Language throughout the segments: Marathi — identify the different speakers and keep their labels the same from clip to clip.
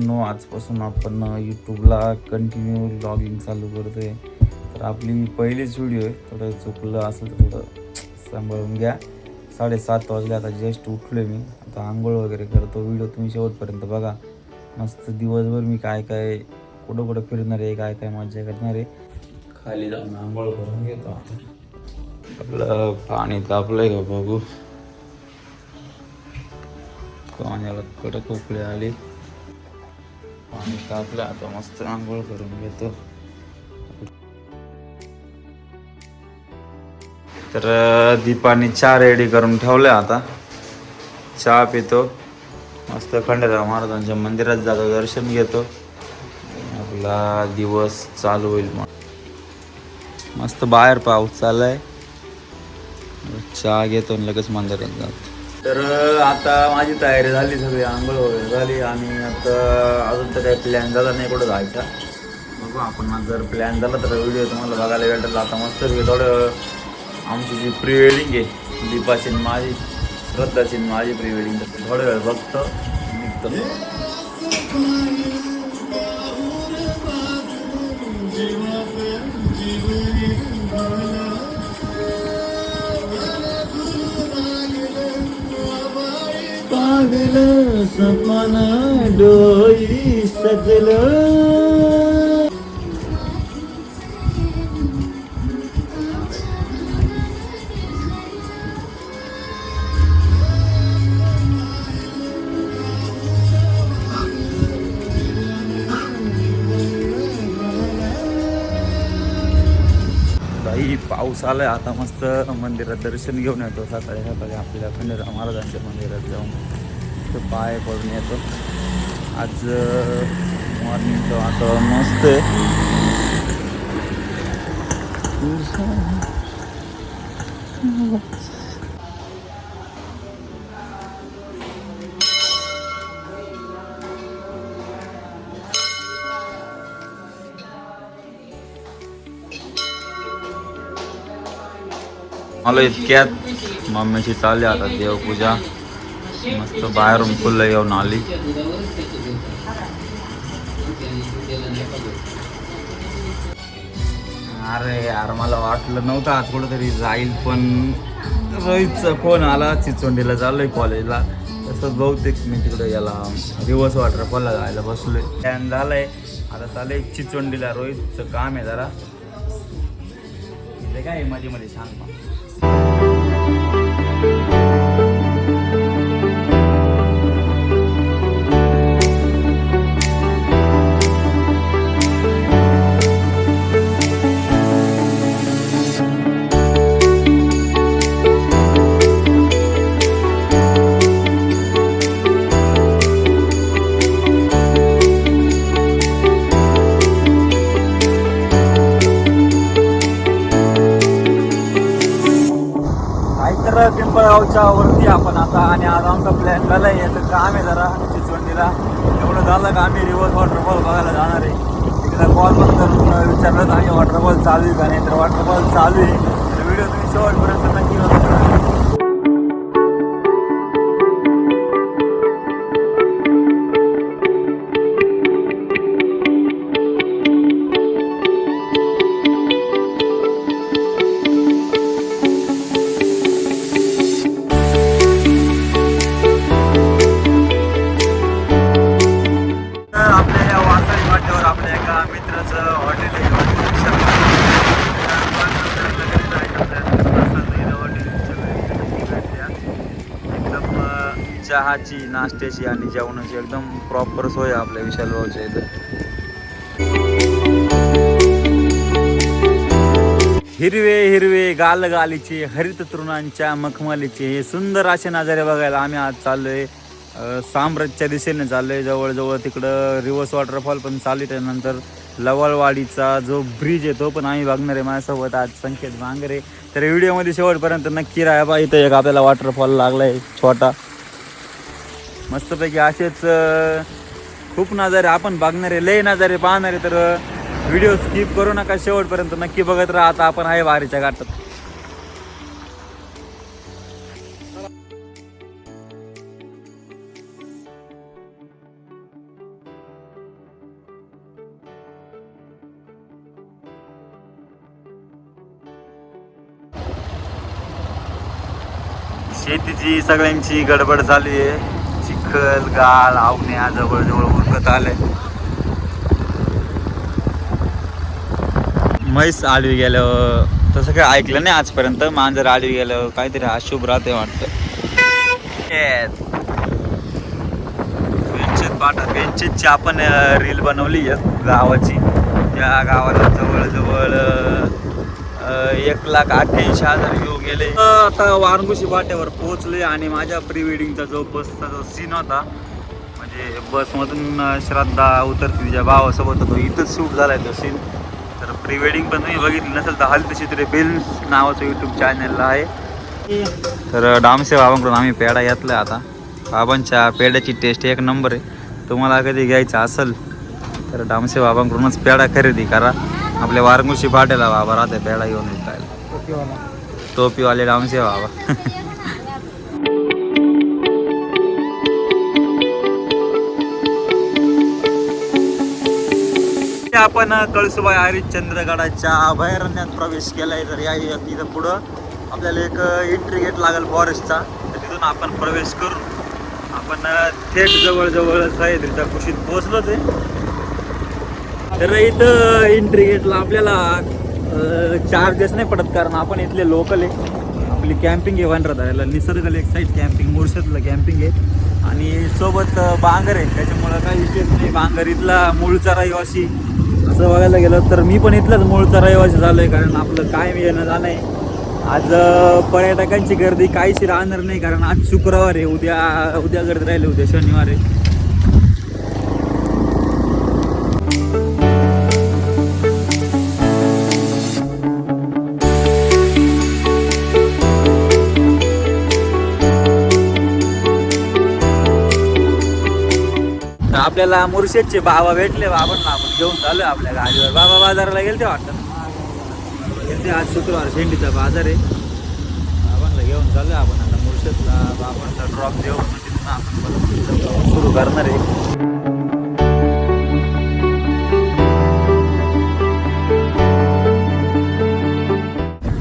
Speaker 1: मित्रांनो आजपासून आपण यूट्यूबला कंटिन्यू ब्लॉगिंग चालू करतोय. तर आपली पहिलीच व्हिडिओ आहे. थोडं चुकलं असेल तर थोडं सांभाळून घ्या. साडेसात वाजले आता जस्ट उठलो मी. आता आंघोळ वगैरे करतो. व्हिडिओ तुम्ही शेवटपर्यंत बघा. मस्त दिवसभर मी काय काय कुठं कुठं फिरणार आहे काय काय मजा करणार आहे. खाली जाऊन आंघोळ करून घेतो आपलं पाणी तापलंय का बघू. पाण्याला कडक उकळी आली. आणि तापलं आता मस्त आंघोळ करून घेतो. तर दीपाने चहा रेडी करून ठेवल्या आता. चहा पितो. मस्त खंडेराव महाराजांच्या मंदिरात जातो दर्शन घेतो. आपला दिवस चालू होईल मग मस्त बाहेर पाऊस चाललाय. चहा घेतो आणि लगेच मंदिरात जातो. तर आता माझी तयारी झाली सगळी आंघोळ वगैरे झाली आणि आता अजून तर काही प्लॅन झाला नाही कुठं जायचा. बघू आपण जर प्लॅन झाला तर व्हिडिओ तुम्हाला बघायला भेटेल. आता मस्त थोडं आमची जी प्री वेडिंग आहे दीपाची माझी श्रद्धाची माझी प्री वेडिंग थोडं वेळ बघतो निघतो.
Speaker 2: लागल सपन डोई सजल.
Speaker 1: पाऊस आलाय. आता मस्त मंदिरात दर्शन घेऊन येतो. सकाळी सकाळी आपल्या खंडेराव महाराजांच्या मंदिरात जाऊन. पाय पडून येतो. आज मॉर्निंगचं वातावरण मस्त आहे. मला इतक्यात मम्मीची चालली आता देवपूजा. मस्त बाहेरून फुलं येऊन आली. अरे यार मला वाटलं नव्हतं आज कुठंतरी जाईल पण रोहितचा फोन आला. चिचोंडीला चाललोय कॉलेजला तसंच बहुतेक मी तिकडे याला रिवर्स वॉटरफॉलला जायला बसलोय. प्लॅन झालाय. आता चाललंय चिचोंडीला रोहितचं काम आहे जरा. काय मध्ये मध्ये सांग पिंपळगावच्या वरती आपण आता आणि आज आमचा प्लॅन आहे याचं काम आहे जरा चिचवंडीला. एवढं झालं का आम्ही रिव्हर्स वॉटरफॉल बघायला जाणार आहे. तिकडे कॉल पण करून विचारलं तर आम्ही वॉटरफॉल चालू आहे का नाही? तर वॉटरफॉल चालू आहे. तर व्हिडिओ तुम्ही शेवटपर्यंत चहाची नाश्त्याची आणि जेवणाची एकदम प्रॉपर सोय आपल्या विशाल भाऊच्या इथं. हिरवे हिरवे गालगालीचे हरित तृणांच्या मखमलीचे हे सुंदर असे नजारे बघायला आम्ही आज चाललोय. अं, दिशेने चाललोय. जवळजवळ तिकडं रिव्हर्स वॉटरफॉल पण चालू आहे. त्यानंतर लवळवाडीचा जो ब्रिज आहे तो पण आम्ही बघणार आहे. माझ्यासोबत आज संकेत बांगरे तर व्हिडिओमध्ये शेवटपर्यंत नक्की राहा बा. इथं एक आपल्याला वॉटरफॉल लागलाय छोटा. मस्तपैकी असेच खूप नजारे आपण बघणारे लय नजारे पाहणारे तर व्हिडिओ स्किप करू नका शेवटपर्यंत. नक्की बघत राहा आता आपण आहे वारीच्या गाठात शेतीची सगळ्यांची गडबड झाली आहे. चिखल गाळ आवण्या जवळजवळ उरकत आलंय. म्हैस आडवी गेल्यावर तसं काही ऐकलं नाही आजपर्यंत. मांजर आडवी गेल्यावर काहीतरी अशुभ राहते वाटतं. पाटा वेंचतची आपण रील बनवली आहे गावाची. त्या गावाला जवळजवळ एक लाख अठ्ठ्याऐंशी हजार गेले. आता वारंगुशी पाट्यावर पोहोचले आणि माझ्या प्री वेडिंगचा जो बसचा जो सीन होता म्हणजे बसमधून श्रद्धा उतरते तिच्या भावासोबत तो इथंच शूट झालाय तो सीन तर प्री वेडिंग पण तुम्ही बघितली नसेल तर हलती चित्रे बिल्स नावाचं यूट्यूब चॅनलला आहे. तर डामसे बाबांकडून आम्ही पेढा घेतला आता. बाबांच्या पेढ्याची टेस्ट एक नंबर आहे. तुम्हाला कधी घ्यायचा असेल तर डामसे बाबांकडूनच पेढा खरेदी करा. आपल्या वारंगुशी पाट्याला बाबा राहते पेढा घेऊन विकायला टोपीवाले से बाबा। आपण कळसुबाई हरिश्चंद्रगडाच्या अभयारण्यात प्रवेश केलाय तर या तिथं पुढं आपल्याला एक एंट्री गेट लागेल फॉरेस्टचा तर तिथून आपण प्रवेश करू आपण थेट जवळजवळ तिथं कुशीत पोहोचलोच आहे. तर इथं एंट्री गेटला आपल्याला चार्जेस नाही पडत कारण आपण इथले लोकल आहे. आपली कॅम्पिंग आहे वानराधाऱ्याला निसर्गाला एक साईड कॅम्पिंग मोर्शतला कॅम्पिंग आहे. आणि सोबत बांगर आहे. त्याच्यामुळं काही विशेष नाही. बांगर इथला मूळचा रहिवासी. असं बघायला गेलं तर मी पण इथलाच मूळचा रहिवासी झालो आहे कारण आपलं कायम येणं जाणं आहे. आज पर्यटकांची गर्दी काहीशी राहणार नाही कारण आज शुक्रवार आहे. उद्या उद्या गर्दी राहिली उद्या शनिवार आहे. आपल्याला मुर्शेदचे बाबा भेटले बाबांना आपण घेऊन चालू आपल्या गाडीवर. बाबा बाजाराला गेलते वाटतं? गेलते आज शुक्रवार शेंडीचा बाजार आहे. बाबांना घेऊन चालू आपण आता मुर्शेदला. बाबांचा ड्रॉप देऊ तिथून आपण सुरू करणार आहे.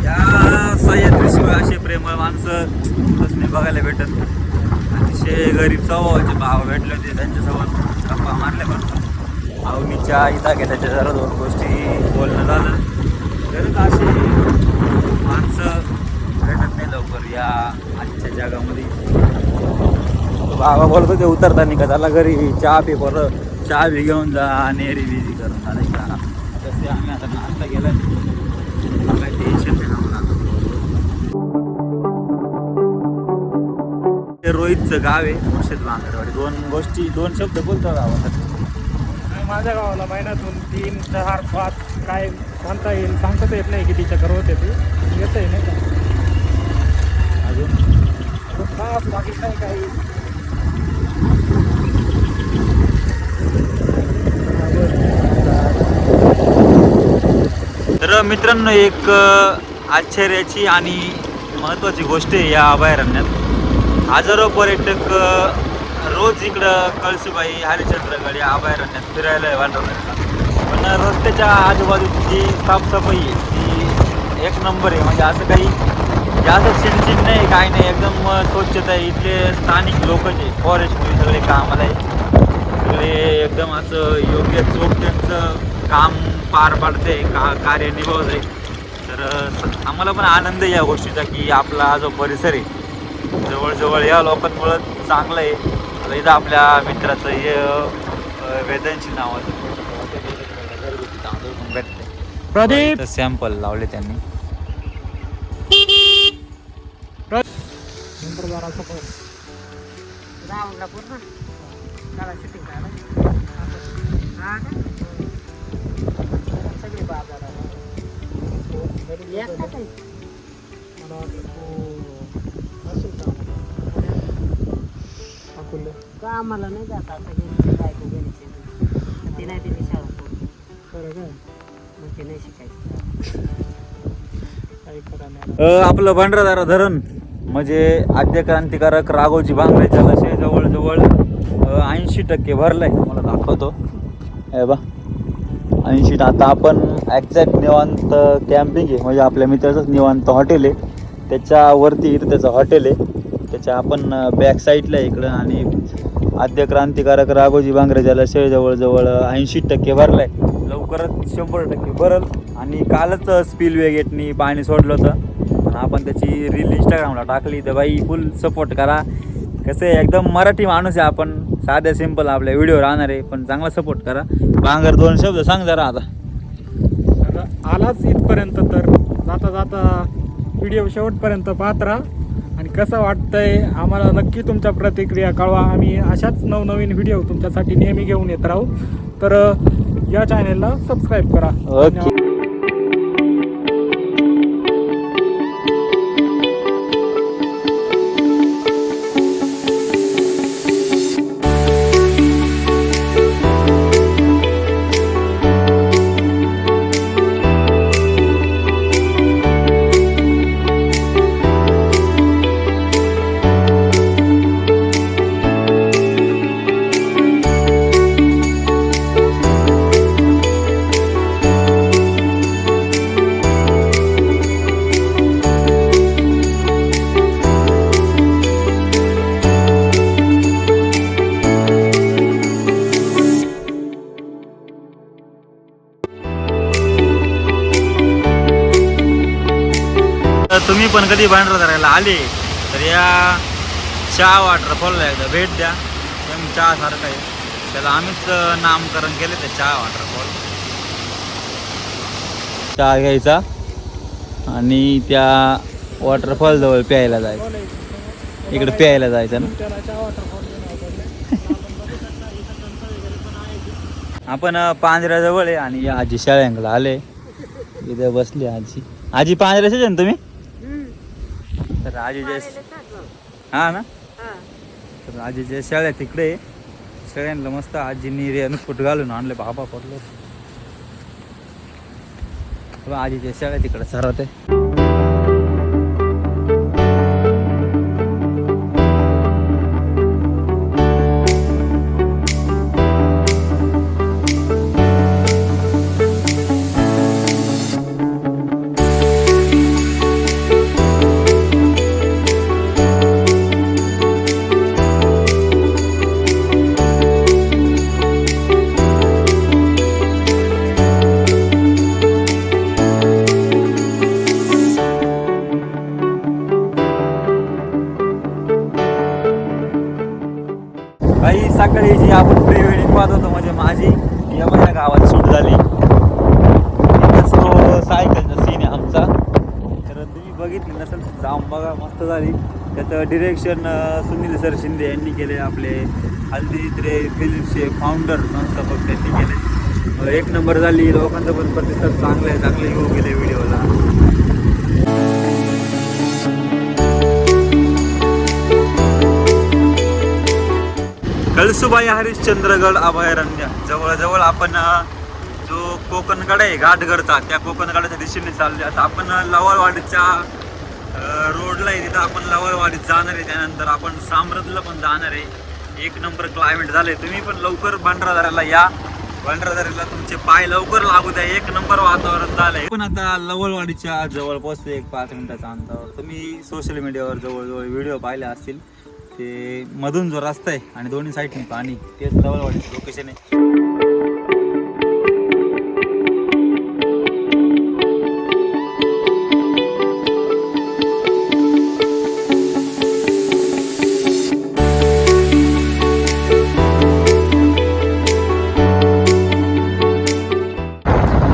Speaker 1: या सह्याद्रीशिवाय असे प्रेमळ माणसं बघायला भेटत. अतिशय गरीब स्वभावाचे भाव भेटले होते त्यांच्यासोबत. गप्पा मारल्या पण. अवनीच्या इथं घेण्याच्या जरा दोन गोष्टी बोलणं झालं. तर अशी माणसं भेटत नाही लवकर या आजच्या जगामध्ये. बाबा बोलत होते उतरताना का त्याला घरी चहा पे बरं चहा बी घेऊन जा नेरी बिझी करून झालं का? तसे आम्ही आता नाश्ता केला. ते रोहितचं गाव आहे मुर्शिद बांगरवाडी दोन गोष्टी दोन शब्द बोलतो गावात
Speaker 3: माझ्या गावाला महिन्यातून तीन चार पाच काय सांगता येईल सांगता येत नाही किती चक्कर होते ते. येत आहे नाही का?
Speaker 1: अजून?
Speaker 3: खास बाकी नाही काही
Speaker 1: तर मित्रांनो एक अ, आश्चर्याची आणि महत्त्वाची गोष्ट आहे या अभयारण्यात. हजारो पर्यटक रोज इकडं कळसुबाई हरिश्चंद्रगड या अभयारण्यात फिरायला वाटत पण रस्त्याच्या आजूबाजूची जी साफसफाई आहे ती एक नंबर आहे. म्हणजे असं काही जास्त चिडचिड नाही काही नाही. एकदम स्वच्छता आहे. इथले स्थानिक लोक जे फॉरेस्टमध्ये सगळे कामाला आहे. सगळे एकदम असं योग्य चोख त्यांचं काम पार पाडते का कार्य निभावत आहे. तर आम्हाला पण आनंद आहे या गोष्टीचा की आपला जो परिसर आहे जवळजवळ या लोकांमुळं चांगलं आहे. आता इथं आपल्या मित्राचं हे वेदांची नावाचं भेटते
Speaker 3: प्रदीप!
Speaker 1: सॅम्पल लावले त्यांनी?
Speaker 4: सगळी
Speaker 3: का
Speaker 4: आम्हाला नाही जात आता घरीचे बायको घरीचे ती नाही तिने शाळा सोडली
Speaker 3: खरं काय?
Speaker 4: मग ते नाही शिकायचं.
Speaker 3: काही खरं नाही.
Speaker 1: अ, आपलं भंडारदारा धरण म्हणजे आद्य क्रांतिकारक राघोजी भांगरे जलाशय जवळजवळ ऐंशी टक्के भरलंय. तुम्हाला दाखवतो. हे बा ऐंशी आता आपण ॲक्झॅक्ट निवांत कॅम्पिंग आहे. म्हणजे आपल्या मित्राचंच निवांत हॉटेल आहे. त्याच्यावरती इथं त्याचं हॉटेल आहे. त्याच्या आपण बॅक साईडला आहे इकडं आणि आद्य क्रांतिकारक राघोजी बांगरे जलाशय जवळजवळ ऐंशी टक्के भरलाय. लवकरच शंभर टक्के भरल. आणि कालच स्पिलवे गेटनी पाणी सोडलं होतं. आणि आपण त्याची रील इंस्टाग्रामला टाकली तर बाई फुल सपोर्ट करा. कसं आहे एकदम मराठी माणूस आहे आपण. साध्या सिंपल आपल्या व्हिडिओ राहणार आहे पण चांगला सपोर्ट करा. बांगर दोन शब्द सांग जरा आता.
Speaker 3: आता आलाच इथपर्यंत तर. जाता जाता व्हिडिओ शेवटपर्यंत पाहत राहा. आणि कसं वाटतंय आम्हाला नक्की तुमच्या प्रतिक्रिया कळवा. आम्ही अशाच नवनवीन व्हिडिओ तुमच्यासाठी नेहमी घेऊन येत राहू. तर या चॅनेलला सबस्क्राईब करा.
Speaker 1: ओके. पण कधी भांडरा करायला आले तर या चहा वॉटरफॉलला एकदा भेट द्या. एम चहा सारखं आहे. त्याला आम्हीच नामकरण केले ते चहा वॉटरफॉल चहा घ्यायचा आणि त्या वॉटरफॉल जवळ प्यायला जायचं. इकडे प्यायला जायचं ना. आपण पांजऱ्याजवळ आहे आणि आजी शाळ्यांकडे आले. इथे बसली आजी. आजी पांजऱ्याचेच आहे ना तुम्ही? तर आजीच्या हा ना तर आजीच्या शाळा तिकडे आहे. सगळ्यांना मस्त आजीनी रेनकोट घालून आणले बाबा पडलो आजीच्या शाळा तिकडे सरत आहे काही जी आपण प्री वेडिंग पाहत होतो म्हणजे माझी या माझ्या गावात सूट झाली. इथंच तो सायकलचा सीन आहे आमचा. तर तुम्ही बघितली नसेल तर जाऊन बघा मस्त झाली. त्याचं डिरेक्शन सुनील सर शिंदे यांनी केले आपले हल्दी त्रे फिल्मचे फाउंडर संस्थापक त्यांनी केले. एक नंबर झाली. लोकांचा पण प्रतिसाद चांगला आहे चांगले येऊ गेले व्हिडिओला कळसुबाई हरिश्चंद्रगड अभयारण्य. जवळजवळ आपण जो कोकणगड आहे घाटगडचा त्या कोकणगडाच्या दिशेने चालले आता आपण अ, लवळवाडीच्या रोडला आहे तिथं आपण लवळवाडीत जाणार आहे. त्यानंतर आपण साम्रतला पण जाणार आहे. एक नंबर क्लायमेट झालंय. तुम्ही पण लवकर भंडारदऱ्याला या. भंडारदऱ्याला तुमचे पाय लवकर लागू द्या. एक नंबर वातावरण झालंय. पण आता लवळवाडीच्या जवळ पोहोचतो एक पाच मिनिटाचा अंतरावर तुम्ही सोशल मीडियावर जवळजवळ व्हिडिओ पाहिले असतील. ते मधून जो रस्ता आहे आणि दोन्ही साईडने पाणी तेच लवळवाडीचं लोकेशन आहे.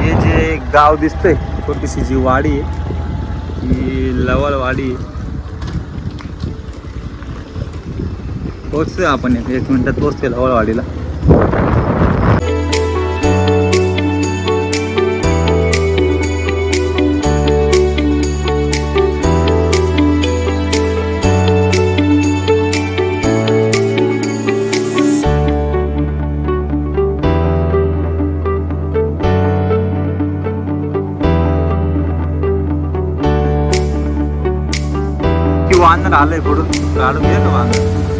Speaker 1: हे जे गाव दिसतंय छोटीशी जी वाडी आहे ही लवळवाडी आहे. पोहोचतोय आपण एक एक मिनिटात पोहोचतोय लवळवाडीला की आलंय पुढून काढून घे ना वाहन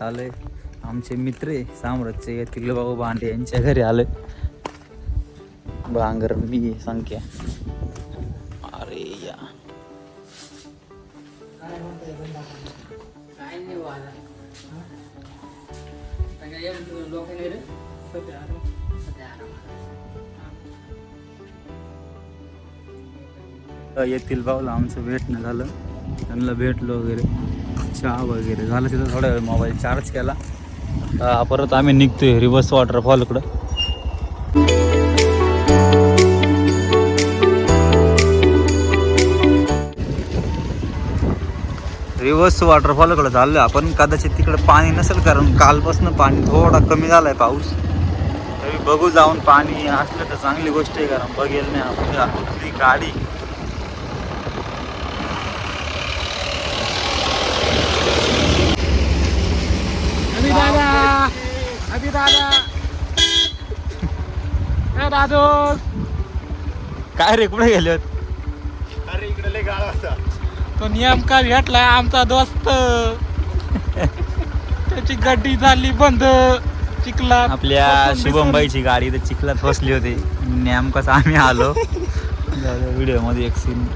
Speaker 1: घरात आलोय. आमचे मित्र आहे साम्राज्य येथील भाऊ भांडे यांच्या घरी आलोय. भांगर मी संख्या. अरे या. येथील भाऊला आमचं भेटणं झालं. त्यांना भेटलो वगैरे. चहा वगैरे. झालं तिथं थोडा वेळ मोबाईल चार्ज केला. परत आम्ही निघतोय रिवर्स वॉटरफॉलकडं रिवर्स वॉटरफॉलकडं झालं आपण. कदाचित तिकडे पाणी नसेल कारण कालपासून पाणी थोडा कमी झालाय पाऊस. तरी बघू जाऊन पाणी असलं तर चांगली गोष्ट आहे कारण बघेल नाही आपली गाडी
Speaker 3: ए दादू
Speaker 1: काय रे कुठे गेले
Speaker 2: अरे इकडे लय गाळा होता.
Speaker 3: तो नेमका भेटलाय आमचा दोस्त. त्याची गड्डी झाली बंद. चिखला
Speaker 1: आपल्या शुभमबाईची गाडी तर चिखलात फसली होती. नेमकाच आम्ही आलो. व्हिडिओमध्ये एक scene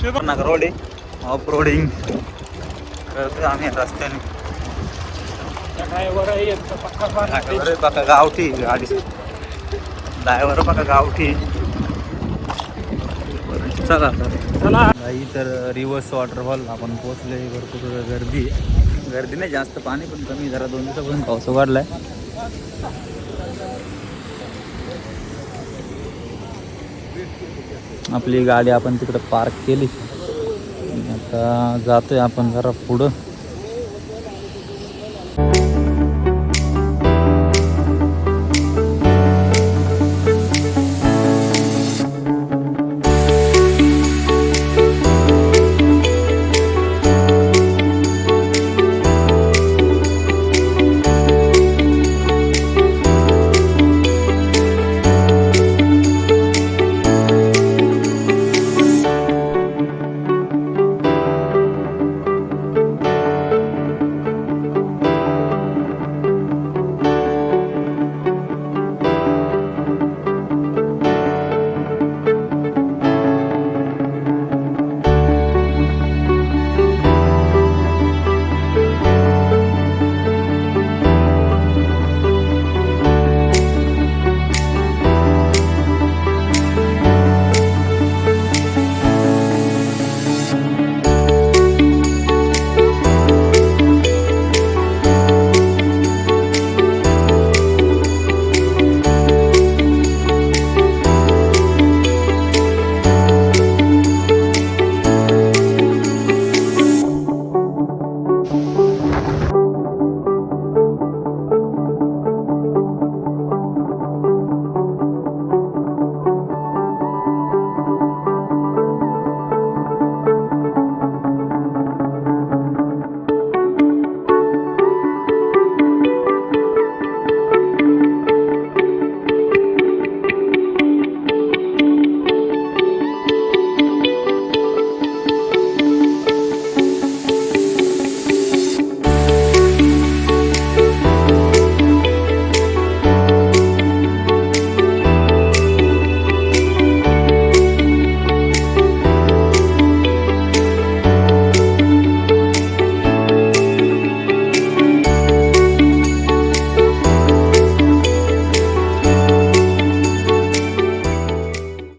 Speaker 3: Shubham
Speaker 1: road. Off roading आम्ही रस्त्याने. गावठी गाडी. ड्रायव्हर बघा गावठी. चला.
Speaker 3: चला.
Speaker 1: नाही तर रिव्हर्स वॉटरफॉल आपण पोहोचले भरपूर गर्दी गर्दी नाही जास्त पाणी पण कमी जरा दोन दिवसापासून पाऊस वाढलाय. आपली गाडी आपण तिकडं पार्क केली. आता जातोय आपण जरा पुढं.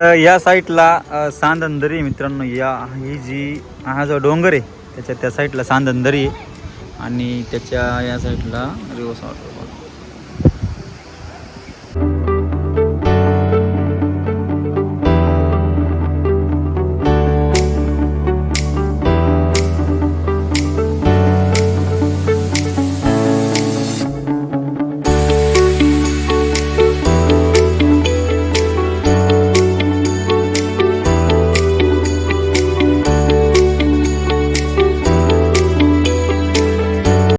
Speaker 1: या साईडला सांदंदरी आहे मित्रांनो या ही जी हा जो डोंगर आहे त्याच्या त्या साईडला सांदंदरी आहे. आणि त्याच्या या साईडला रिवर्स ऑटो